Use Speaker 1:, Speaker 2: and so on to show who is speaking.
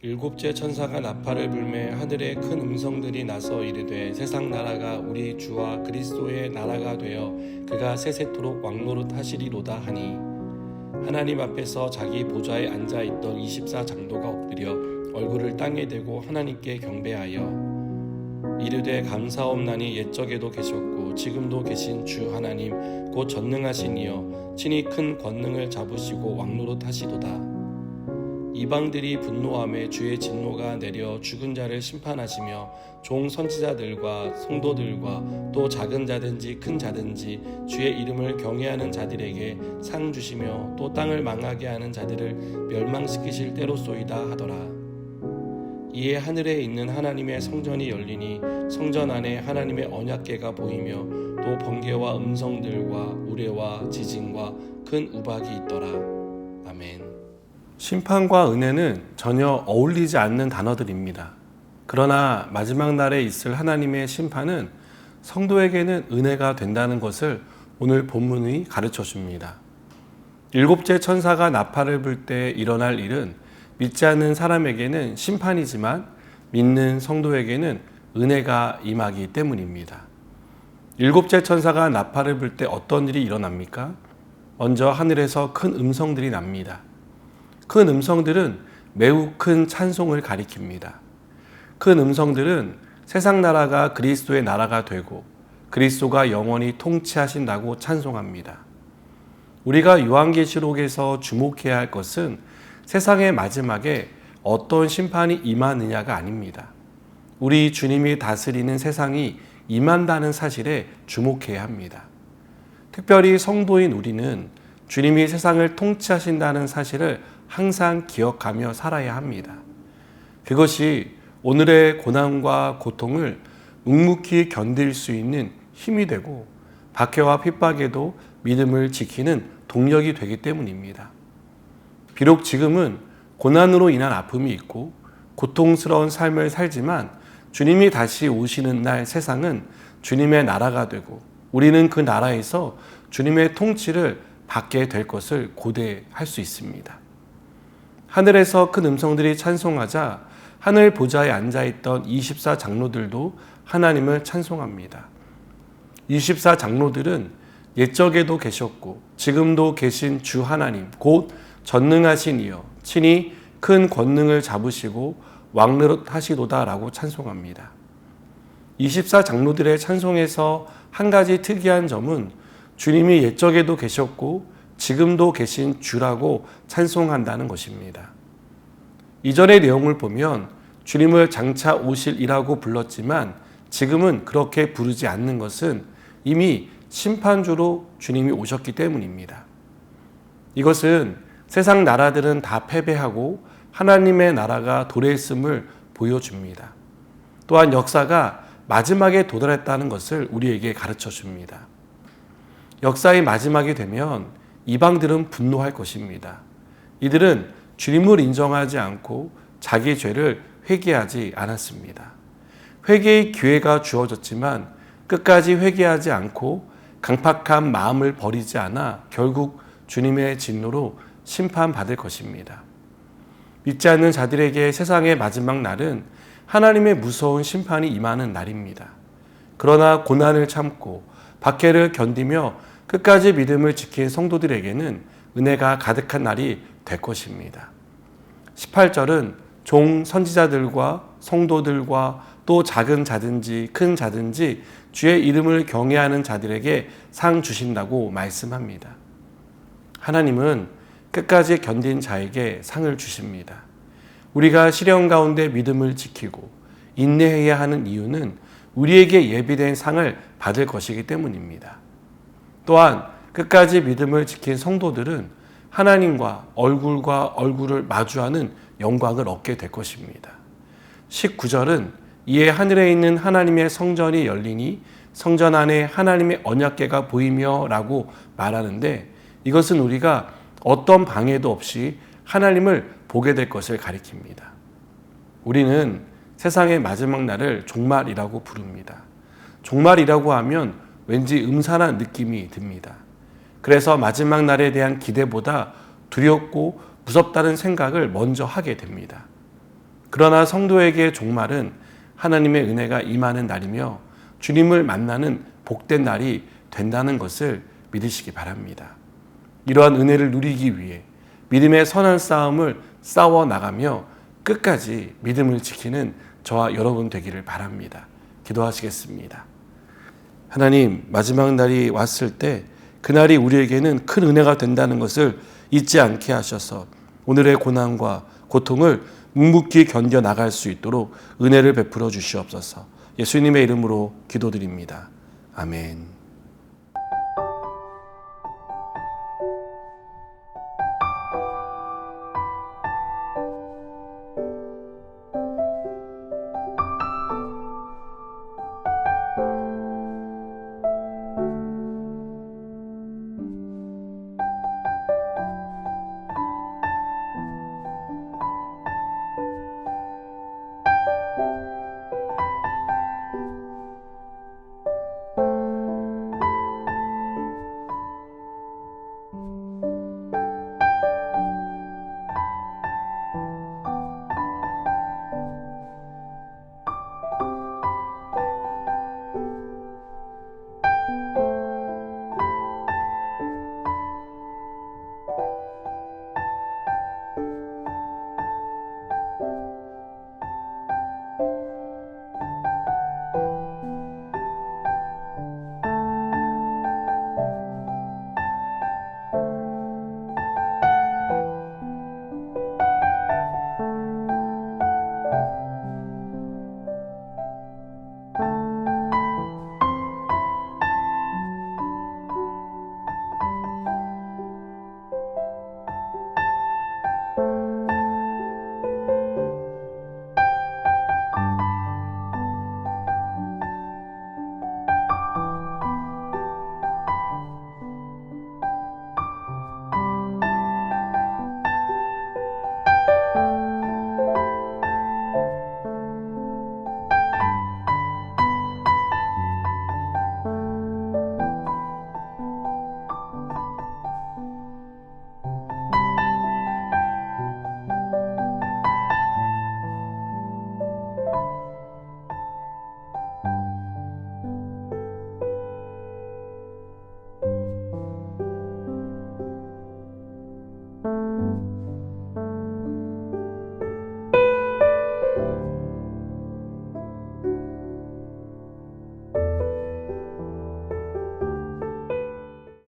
Speaker 1: 일곱째 천사가 나팔을 불매 하늘에 큰 음성들이 나서 이르되 세상 나라가 우리 주와 그리스도의 나라가 되어 그가 세세토록 왕노릇 하시리로다 하니. 하나님 앞에서 자기 보좌에 앉아 있던 24장도가 엎드려 얼굴을 땅에 대고 하나님께 경배하여 이르되 감사옵나니 옛적에도 계셨고 지금도 계신 주 하나님 곧 전능하신 이여 친히 큰 권능을 잡으시고 왕노릇 하시도다 이방들이 분노함에 주의 진노가 내려 죽은 자를 심판하시며 종 선지자들과 성도들과 또 작은 자든지 큰 자든지 주의 이름을 경외하는 자들에게 상 주시며 또 땅을 망하게 하는 자들을 멸망시키실 때로소이다 하더라. 이에 하늘에 있는 하나님의 성전이 열리니 성전 안에 하나님의 언약궤가 보이며 또 번개와 음성들과 우레와 지진과 큰 우박이 있더라. 아멘. 심판과 은혜는 전혀 어울리지 않는 단어들입니다. 그러나 마지막 날에 있을 하나님의 심판은 성도에게는 은혜가 된다는 것을 오늘 본문이 가르쳐 줍니다. 일곱째 천사가 나팔을 불 때 일어날 일은 믿지 않는 사람에게는 심판이지만 믿는 성도에게는 은혜가 임하기 때문입니다. 일곱째 천사가 나팔을 불 때 어떤 일이 일어납니까? 먼저 하늘에서 큰 음성들이 납니다. 큰 음성들은 매우 큰 찬송을 가리킵니다. 큰 음성들은 세상 나라가 그리스도의 나라가 되고 그리스도가 영원히 통치하신다고 찬송합니다. 우리가 요한계시록에서 주목해야 할 것은 세상의 마지막에 어떤 심판이 임하느냐가 아닙니다. 우리 주님이 다스리는 세상이 임한다는 사실에 주목해야 합니다. 특별히 성도인 우리는 주님이 세상을 통치하신다는 사실을 항상 기억하며 살아야 합니다. 그것이 오늘의 고난과 고통을 묵묵히 견딜 수 있는 힘이 되고 박해와 핍박에도 믿음을 지키는 동력이 되기 때문입니다. 비록 지금은 고난으로 인한 아픔이 있고 고통스러운 삶을 살지만 주님이 다시 오시는 날 세상은 주님의 나라가 되고 우리는 그 나라에서 주님의 통치를 받게 될 것을 고대할 수 있습니다. 하늘에서 큰 음성들이 찬송하자 하늘 보좌에 앉아 있던 24 장로들도 하나님을 찬송합니다. 24 장로들은 옛적에도 계셨고 지금도 계신 주 하나님 곧 전능하신 이여 친히 큰 권능을 잡으시고 왕노릇 하시도다라고 찬송합니다. 24 장로들의 찬송에서 한 가지 특이한 점은 주님이 옛적에도 계셨고 지금도 계신 주라고 찬송한다는 것입니다. 이전의 내용을 보면 주님을 장차 오실이라고 불렀지만 지금은 그렇게 부르지 않는 것은 이미 심판주로 주님이 오셨기 때문입니다. 이것은 세상 나라들은 다 패배하고 하나님의 나라가 도래했음을 보여줍니다. 또한 역사가 마지막에 도달했다는 것을 우리에게 가르쳐 줍니다. 역사의 마지막이 되면 이방들은 분노할 것입니다. 이들은 주님을 인정하지 않고 자기 죄를 회개하지 않았습니다. 회개의 기회가 주어졌지만 끝까지 회개하지 않고 강팍한 마음을 버리지 않아 결국 주님의 진노로 심판받을 것입니다. 믿지 않는 자들에게 세상의 마지막 날은 하나님의 무서운 심판이 임하는 날입니다. 그러나 고난을 참고 박해를 견디며 끝까지 믿음을 지킨 성도들에게는 은혜가 가득한 날이 될 것입니다. 18절은 종 선지자들과 성도들과 또 작은 자든지 큰 자든지 주의 이름을 경외하는 자들에게 상 주신다고 말씀합니다. 하나님은 끝까지 견딘 자에게 상을 주십니다. 우리가 시련 가운데 믿음을 지키고 인내해야 하는 이유는 우리에게 예비된 상을 받을 것이기 때문입니다. 또한 끝까지 믿음을 지킨 성도들은 하나님과 얼굴과 얼굴을 마주하는 영광을 얻게 될 것입니다. 19절은 이에 하늘에 있는 하나님의 성전이 열리니 성전 안에 하나님의 언약궤가 보이며 라고 말하는데 이것은 우리가 어떤 방해도 없이 하나님을 보게 될 것을 가리킵니다. 우리는 세상의 마지막 날을 종말이라고 부릅니다. 종말이라고 하면 왠지 음산한 느낌이 듭니다. 그래서 마지막 날에 대한 기대보다 두렵고 무섭다는 생각을 먼저 하게 됩니다. 그러나 성도에게 종말은 하나님의 은혜가 임하는 날이며 주님을 만나는 복된 날이 된다는 것을 믿으시기 바랍니다. 이러한 은혜를 누리기 위해 믿음의 선한 싸움을 싸워 나가며 끝까지 믿음을 지키는 저와 여러분 되기를 바랍니다. 기도하시겠습니다. 하나님, 마지막 날이 왔을 때 그날이 우리에게는 큰 은혜가 된다는 것을 잊지 않게 하셔서 오늘의 고난과 고통을 묵묵히 견뎌 나갈 수 있도록 은혜를 베풀어 주시옵소서. 예수님의 이름으로 기도드립니다. 아멘.